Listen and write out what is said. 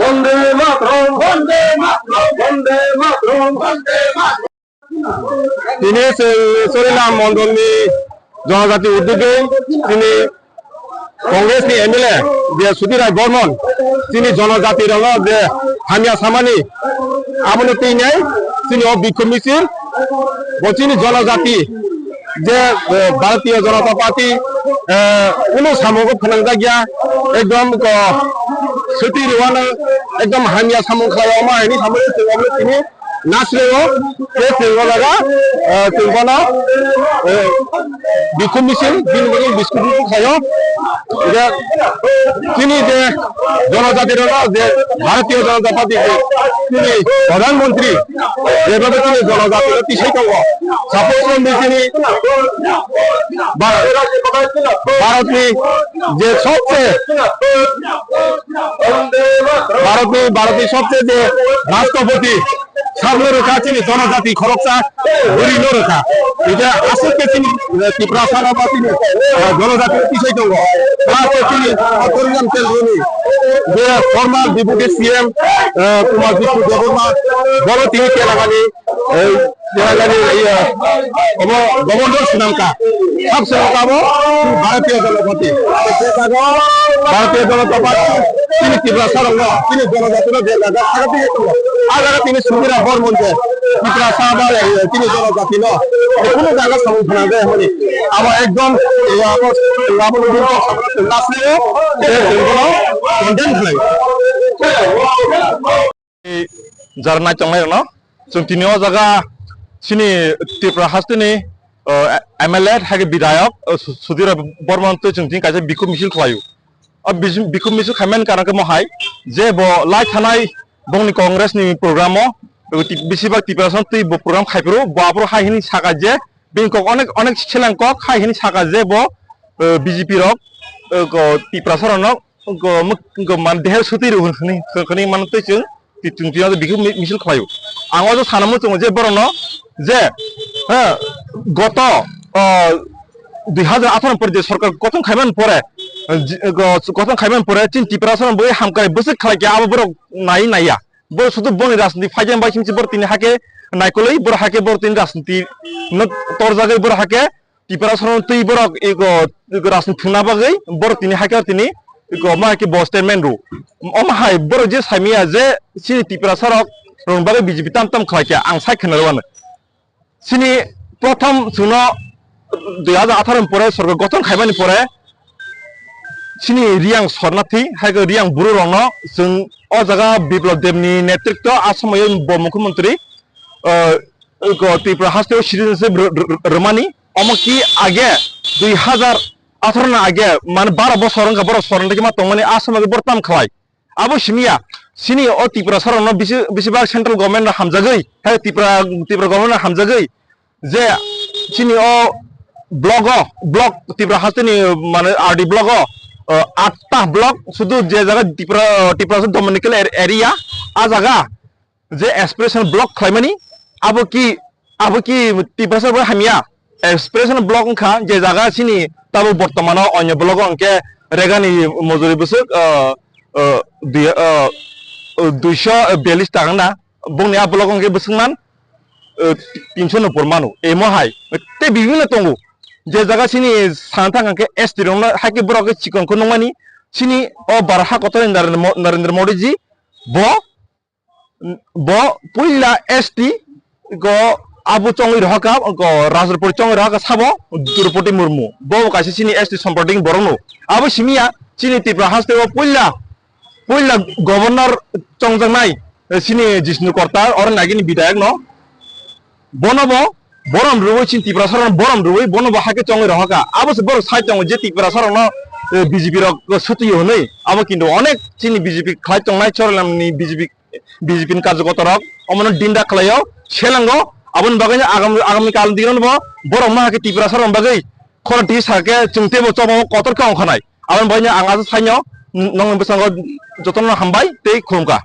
বন্দে মাতরম বন্দে মাতরম বন্দে মাতরম, বন্দে তিনি সরিলাম মন্ডলনি জনজাতি উদ্যোগে তিনি কংগ্রেসনি এমএলএ যে সুধীরায় বর্মন, তিনি জনজাতির যে হামিয়া সামানি তিনাই তিনি বিক্ষোভ মিছিল, বচিনি জনজাতি যে আহ, ভারতীয় জনতা পার্টি আহ, কোনো সামগ্রী ফোনাংজা গিয়া একদম ছুটি রোয়ানো একদম হামিয়া সামুং খাওয়া মা এনি সামনে নাচলেও সে তিনগলাগা তিনগনা বিক্ষোভ মিছিল দিন বদল বিস্কুট যে তিনি যে জনজাতির যে ভারতীয় জনতা পার্টি তিনি প্রধানমন্ত্রী, যেভাবে তিনি জনজাতির পিছিয়ে থাকব সাপোজ তিনি ভারতনি যে সবচেয়ে ভারতনি ভারতের সবচেয়ে যে রাষ্ট্রপতি সামনে রেখা তিনি জনজাতি খরচা গরিব রেখা এটা আসলে তিনি ত্রিপুরা সারা বা আহ, জনজাতির পিছিয়ে থাকব তারপর তিনি করিলাম তেলগুনি যে former deputy CM Kumar Bishnu Debbarma বড় তিনি তেলাগানি এই তেলাগানি এই গভর্নর শ্রীলঙ্কা। সব শ্রীলঙ্কা ভারতীয় জনতা ভারতীয় জনতা পার্টি তিনি কিবলা সাল্লাহ তিনি জনজাতির বেলাগা আগা থেকে আগারা তিনি সুবিরা বর্মন যে কিবলা সাহাবার তিনি জনজাতি ন কোনো জায়গা সমর্থন আছে এমনি আবার একদম রাবণ যার নাই চাংলাই ন जों तिनियाव जागा सिनि त्रिपुरा हास्टिनि एम एल ए हागे बिधायक सुधीर बर्मन जों तिन काजे बिखौ मिसिल खालायो अ बिखु मिसिल खामेन कारणके महाय जे ब लाइ थानाय बंनि कंग्रेसनि प्रग्रामो बेसिबाग टिपासन तै ब प्रग्राम खाइफ्रो बाब्रो हाइनि सागा जे बेंकक अनेक अनेक सेलांक हाइनि सागा जे ब बिजेपि रक टिप्रा सरनक मान देह सुति रुहनि खनि मान तै जों তিনটিয়া বিহু মিছিল খাওয়াই আঙো যে সানামো চঙ যে বরণ যে হ্যাঁ গত দুই হাজার আঠারো পরে যে সরকার গঠন খাইমান পরে গঠন খাইমান পরে চিন টিপ্রাসন বই হামকাই বসে খালাইকে আবার বড় নাই নাইয়া। বড় শুধু বনি রাজনীতি ফাইজাম বাই সিমসি বড় তিনি হাকে নাইকলই বড় হাকে বড় তিনি রাজনীতি তোর জায়গায় বড় হাকে টিপ্রাসন তুই বড় রাজনীতি থুনা বাগৈ বড় তিনি হাকে তিনি om hai bor je samia je sini tipra sarok rong bagai BJP kya ang sai khana wan sini প্রথম সুনো দুই হাজার আঠারো পরে সরকার গঠন খাইবানি পরে সিনি রিয়াং সরনাথি হাইগো রিয়াং বুরু রং जों अ জায়গা বিপ্লব দেবনি নেতৃত্ব আসামে মুখ্যমন্ত্রী ত্রিপুরা হাস্তে সিরিজে রমানি অমকি আগে দুই হাজার আঠারো না আগে মানে বারো বছর বড় সরন থেকে মাত্র মানে আসামে বড় তাম খাওয়াই আবো সিমিয়া সিনি ও ত্রিপুরা সরন বেশিরভাগ সেন্ট্রাল গভর্নমেন্ট হামজাগৈ হ্যাঁ ত্রিপুরা ত্রিপুরা গভর্নমেন্ট হামজাগৈ যে সিনি ও ব্লগ ব্লক ত্রিপুরা হাস্তেনি মানে আরডি ব্লগ আটটা ব্লক শুধু যে জায়গা ত্রিপুরা ত্রিপুরা ডমিনিক্যাল এরিয়া আ জায়গা যে এক্সপ্রেশন ব্লক খাইমানি আবো কি আবো কি ত্রিপুরা হামিয়া। এক্সপ্রেশন ব্লক খা যে জায়গা সিনি তাবো বর্তমানে অন্য ব্লক অঙ্কে রেগানি মজুরি বছর দুইশো বিয়াল্লিশ টাকা না বংনি আ ব্লক অঙ্কে বসুমান তিনশো নব্বই মানু, এই মহাই তে বিভিন্ন তঙ্গু যে জায়গা সিনি সানা থাকাকে এস টি রং হাইকে বড়কে চিকনকে নমানি। সিনি ও বারহা কত নরেন্দ্র মোদী জি ব ব পুইলা এস টি গ আবু চঙ্গই রহকা রাজরপুর চঙ্গই রহকা সাবো দ্রৌপদী মুর্মু। ব কাছে চিনি এস টি সম্পর্কিং বরনো আবু সিমিয়া চিনি ত্রিপুরা হাসতে ও পুইলা পুইলা গভর্নর চংজাংনাই চিনি জিষ্ণু কর্তার অর নাগিনি বিধায়ক ন। বনব বরম রুই চিন ত্রিপুরা সরন বরম রুই বনব হাকে চঙ্গই রহকা আবু বড় সাই চঙ্গ যে ত্রিপুরা সরন বিজেপি রক সতী হनै আবু কিন্তু অনেক চিনি বিজেপি খাই চংনাই চরলামনি বিজেপি বিজেপি কার্যকর্তা রক অমন ডিন্ডা খালাইও সেলাঙ্গ agam kal dinon bo borong ma ke tipra sarom bagai khor ti sake chungte bo chobo kotor ka khonai abon banya anga sainyo nong besango joton hambai tei khumka